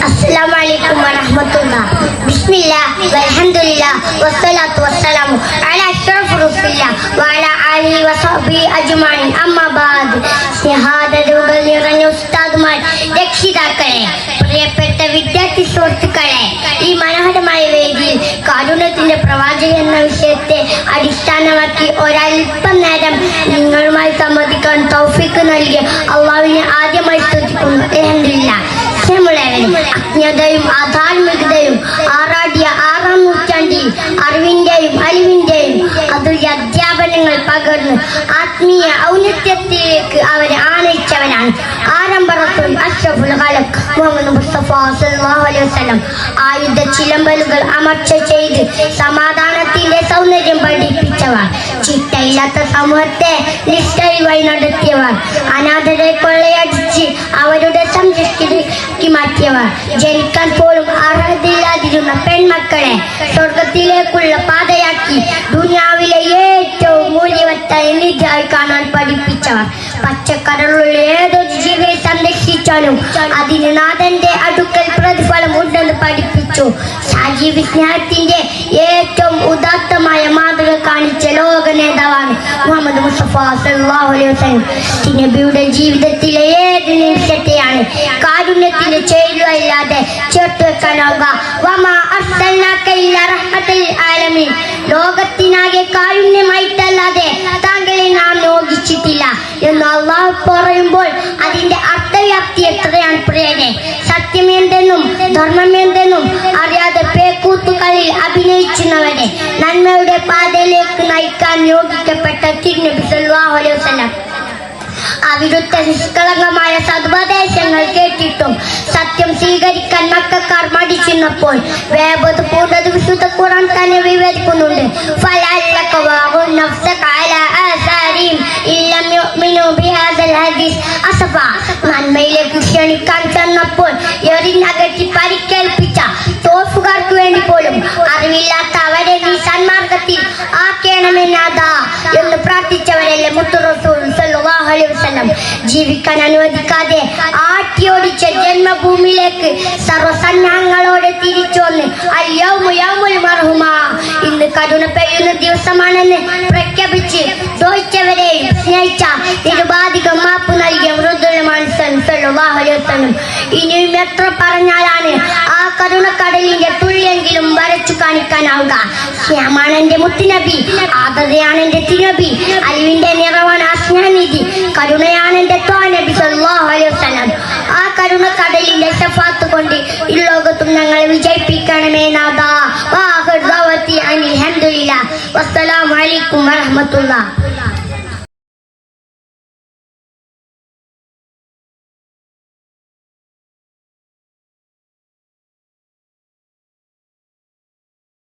അസ്സലാമു അലൈക്കും വറഹ്മത്തുള്ള ബിസ്മില്ല വൽഹംദുലില്ല വസ്സലാത്തു വസ്സലാമു അലാ അഷ്റഫി റുസുല്ല വഅല ആലിഹി വസഹ്ബിഹി അജ്മഈൻ. അമ്മാ ബാദ്. സ്നേഹാദരവുകൾ നിറഞ്ഞ ഉസ്താദുമാർ രക്ഷിതാക്കളെ പ്രിയപ്പെട്ട വിദ്യാർത്ഥി സുഹൃത്തുക്കളെ ഈ മനോഹരമായ വേദിയിൽ കാരുണ്യത്തിന്റെ പ്രവാചകൻ എന്ന വിഷയത്തെ അടിസ്ഥാനമാക്കി ഒരൽപ്പം നേരം നിങ്ങളുമായി സംബന്ധിക്കാൻ തൗഫിക്ക് നൽകി അള്ളാവിനെ ആദ്യമായി സ്തുതിക്കുന്നു. അലഹമില്ല അജ്ഞതയും അധാർമികതയും ആറാടിയ ആറാം നൂറ്റാണ്ടിൽ അറിവിന്റെയും അലിവിന്റെയും അതുല്യ അധ്യാപനങ്ങൾ പകർന്ന് ആത്മീയ ഔന്നത്യത്തിലേക്ക് അവരെ ആനയിച്ചവനാണ്. ആരംഭറത്തും അഷ്റഫുൽ ഖലഖ് സല്ലല്ലാഹു അലൈഹി വസല്ലം. ആയുധ ചിലമ്പലുകൾ അമർച്ച ചെയ്ത് സമാധാനത്തിന്റെ സൗന്ദര്യം പഠിപ്പിച്ചവർ ചിട്ടയില്ലാത്ത സമൂഹത്തെ നിഷ്ഠയുമായി നടത്തിയവർ അനാഥരെ അവരുടെ മാറ്റിയവർ ജനിക്കാൻ പോലും അർഹതയില്ലാതിരുന്ന പെൺമക്കളെ സ്വർഗത്തിലേക്കുള്ള പാതയാക്കി ദുനിയാവിലെ ഏറ്റവും മൂല്യവത്ത നിധിയായി കാണാൻ പഠിപ്പിച്ചവർ. പച്ചക്കടലുള്ള ഏതൊരു ജീവിയെ സംരക്ഷിച്ചാലും അതിന് നാഥന്റെ അടുക്കൽ പ്രതിഫലം ഉണ്ടെന്ന് പഠിപ്പിച്ചു. സാജീവി സ്നേഹത്തിന്റെ ഏറ്റവും ഉദാത്തമായ മാതൃക കാണിച്ച ലോക നേതാവാണ് മുഹമ്മദ് മുസ്തഫ സല്ലല്ലാഹു അലൈഹി വസ്ലം നബിയുടെ ജീവിതത്തിലെ ഏത് നിമിഷത്തെയാണ് കാരുണ്യത്തിന്റെ ചേരുവയില്ലാതെ ചേർത്ത് വെക്കാനാവുക ലോകത്തിനാകെ കാരുണ്യമായിട്ടല്ലാതെ താങ്കളെ നാം നിയോഗിച്ചിട്ടില്ല എന്ന് അള്ളാഹ് പറയുമ്പോൾ അതിന്റെ അർത്ഥവ്യാപ്തി എത്രയാണ് പ്രിയനെ? സത്യമെന്തെന്നും ധർമ്മമെന്തെന്നും അറിയാതെ പേക്കൂത്തുകളിൽ അഭിനയിച്ചുന്നവരെ നന്മയുടെ പാതയിലേക്ക് നയിക്കാൻ നിയോഗിക്കപ്പെട്ട തിരുനബി സല്ലല്ലാഹു അലൈഹി വസല്ലം. അവിടുത്തെ നിഷ്കളങ്കമായ സതുപദേശങ്ങൾ കേട്ടിട്ടും സത്യം സ്വീകരിക്കാൻ മക്കാർ മടിച്ചിരുന്നപ്പോൾ വേബത് പൂണ്ടത് വിശുദ്ധ കുറാൻ തന്നെ വിവരിക്കുന്നുണ്ട്. നന്മയിലേക്ക് ക്ഷണിക്കാൻ ചെന്നപ്പോൾ എറിഞ്ഞകറ്റി പരിക്കേൽപ്പിച്ച ജീവിക്കാൻ അനുവദിക്കാതെ ആട്ടിയോടിച്ച ജന്മഭൂമിയിലേക്ക് സർവസന്നാഹങ്ങളോട് തിരിച്ചു വന്ന് ഇന്ന് കരുണ പെയ്യുന്ന ദിവസമാണെന്ന് പ്രഖ്യാപിച്ച് ദ്രോഹിച്ചവരെയും സ്നേഹിച്ച നിരുപാധികം മാപ്പ് നൽകിയ വസല്ലം. ഇനിയും എത്ര പറഞ്ഞാലാണ് ആ കരുണക്കടലിന്റെ തുള്ളിയെങ്കിലും വരച്ചു കാണിക്കാനാവുക. ശ്യാമാണ് എന്റെ മുത്തുനബി ആദതയാണ് എന്റെ തിനബി നിറവാണ് ആ ആ കരുണക്കടലിന്റെ ശഫാത്ത് കൊണ്ട് ഈ ലോകത്തും ഞങ്ങളെ വിജയിപ്പിക്കണമേ ദഅവതി അനിൽ ഹംദുലില്ലാ വസ്സലാമു അലൈക്കും